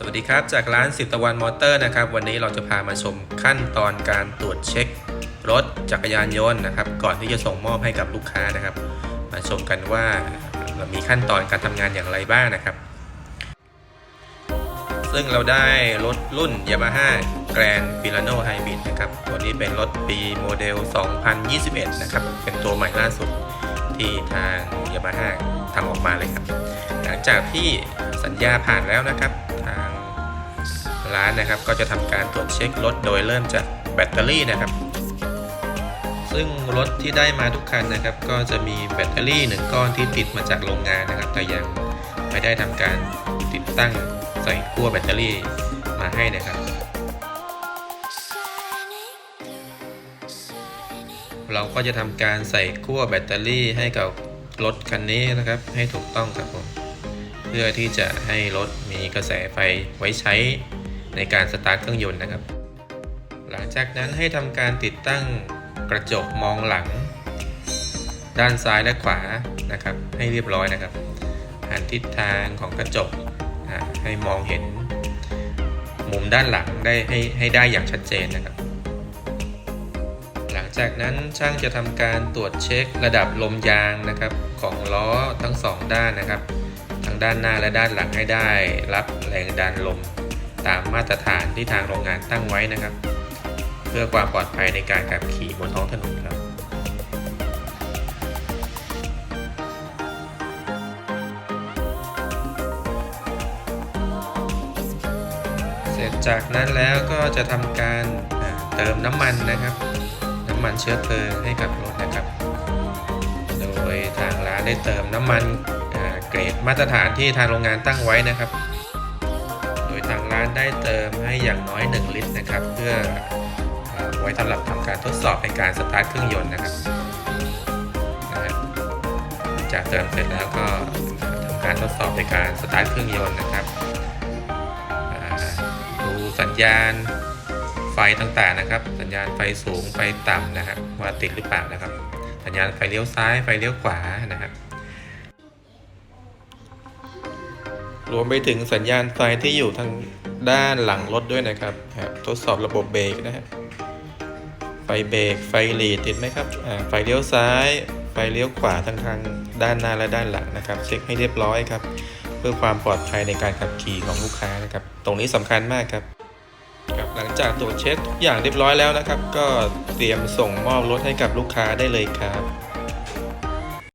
สวัสดีครับ จากร้านสิบตะวันมอเตอร์นะครับ วันนี้เราจะพามาชมขั้นตอนการตรวจเช็ค รถจักรยานยนต์นะครับ ก่อนที่จะส่งมอบให้กับลูกค้านะครับ มาชมกันว่าเรามีขั้นตอนการทำงานอย่างไรบ้างนะครับ ซึ่งเราได้รถรุ่น Yamaha Grand Filano Hybrid นะครับตัวนี้เป็นรถปีโมเดล 2021 นะครับ เป็นตัวใหม่ล่าสุดที่ทาง Yamaha ทำออกมาเลยครับ หลังจากที่สัญญาผ่านแล้วนะครับ ร้านนะครับ ก็จะทำการตรวจเช็ครถโดยเริ่มจากแบตเตอรี่นะครับ ซึ่งรถที่ได้มาทุกคันนะครับ ก็จะมีแบตเตอรี่หนึ่งก้อนที่ติดมาจากโรงงานนะครับ แต่ยังไม่ได้ทำการติดตั้งใส่ขั้วแบตเตอรี่มาให้นะครับ เราก็จะทำการใส่ขั้วแบตเตอรี่ให้กับรถคันนี้นะครับให้ถูกต้องครับผมเพื่อที่จะให้รถมีกระแสไฟไว้ใช้ ในการสตาร์ทเครื่องยนต์นะครับ หลังจากนั้นให้ทำการติดตั้งกระจกมองหลัง ด้านซ้ายและขวานะครับ ให้เรียบร้อยนะครับหันทิศทางของกระจกให้มองเห็น มุมด้านหลังได้ให้ให้ได้อย่างชัดเจนนะครับ หลังจากนั้นช่างจะทำการตรวจเช็คระดับลมยางนะครับ ของล้อทั้งสองด้านนะครับ ทั้งด้านหน้าและด้านหลังให้ได้รับแรงดันลม ตามมาตรฐานที่ทางโรงงานตั้งไว้นะครับ เพื่อความปลอดภัยในการขับขี่บนท้องถนนครับเสร็จจากนั้นแล้วก็จะทำการเติมน้ำมันนะครับ น้ำมันเชื้อเพลิงให้กับรถนะครับ โดยทางร้านได้เติมน้ำมันเกรดมาตรฐานที่ทางโรงงานตั้งไว้นะครับางร้านได้เติมให้อย่างน้อย 1 ลิตรนะครับ เพื่อไว้สำหรับทำการทดสอบในการสตาร์ทเครื่องยนต์นะครับนะครับจากเติมเสร็จแล้วก็ทำการทดสอบในการสตาร์ทเครื่องยนต์นะครับดูสัญญาณไฟต่างๆนะครับ สัญญาณไฟสูงไฟต่ำนะครับว่าติดหรือเปล่านะครับ สัญญาณไฟเลี้ยวซ้ายไฟเลี้ยวขวานะครับรวมไปถึงสัญญาณไฟที่อยู่ทาง ด้านหลังรถด้วยนะครับครับ ทดสอบระบบเบรกนะฮะไฟเบรกไฟหลีดติดไหมครับไฟเลี้ยวซ้าย ไฟเลี้ยวขวาทั้งทางด้านหน้าและด้านหลังนะครับเช็คให้เรียบร้อยครับ เพื่อความปลอดภัยในการขับขี่ของลูกค้านะครับ ตรงนี้สำคัญมากครับครับหลังจากตรวจเช็คทุกอย่างเรียบร้อยแล้วนะครับ ก็เตรียมส่งมอบรถให้กับลูกค้าได้เลยครับ